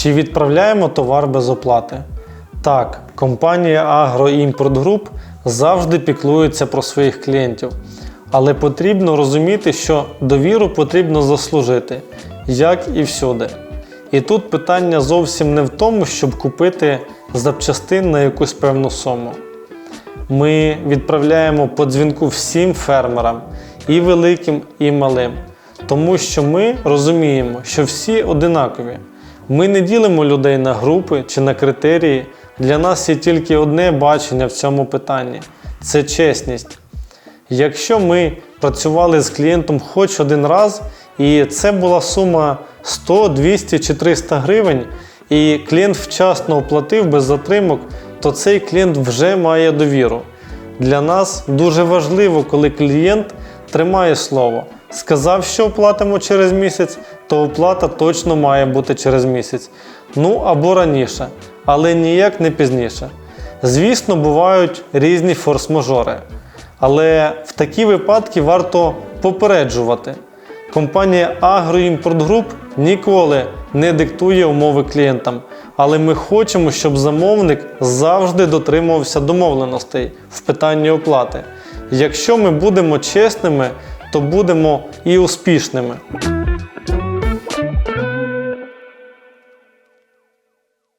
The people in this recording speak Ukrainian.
Чи відправляємо товар без оплати? Так, компанія Агроімпорт Груп завжди піклується про своїх клієнтів. Але потрібно розуміти, що довіру потрібно заслужити, як і всюди. І тут питання зовсім не в тому, щоб купити запчастин на якусь певну суму. Ми відправляємо по дзвінку всім фермерам, і великим, і малим. Тому що ми розуміємо, що всі одинакові. Ми не ділимо людей на групи чи на критерії. Для нас є тільки одне бачення в цьому питанні це чесність. Якщо ми працювали з клієнтом хоч один раз, і це була сума 100, 200 чи 300 гривень, і клієнт вчасно оплатив без затримок, то цей клієнт вже має довіру. Для нас дуже важливо, коли клієнт тримає слово. Сказав, що оплатимо через місяць, то оплата точно має бути через місяць. Ну або раніше, але ніяк не пізніше. Звісно, бувають різні форс-мажори. Але в такі випадки варто попереджувати. Компанія Агроімпорт Груп ніколи не диктує умови клієнтам, але ми хочемо, щоб замовник завжди дотримувався домовленостей в питанні оплати. Якщо ми будемо чесними, то будемо і успішними.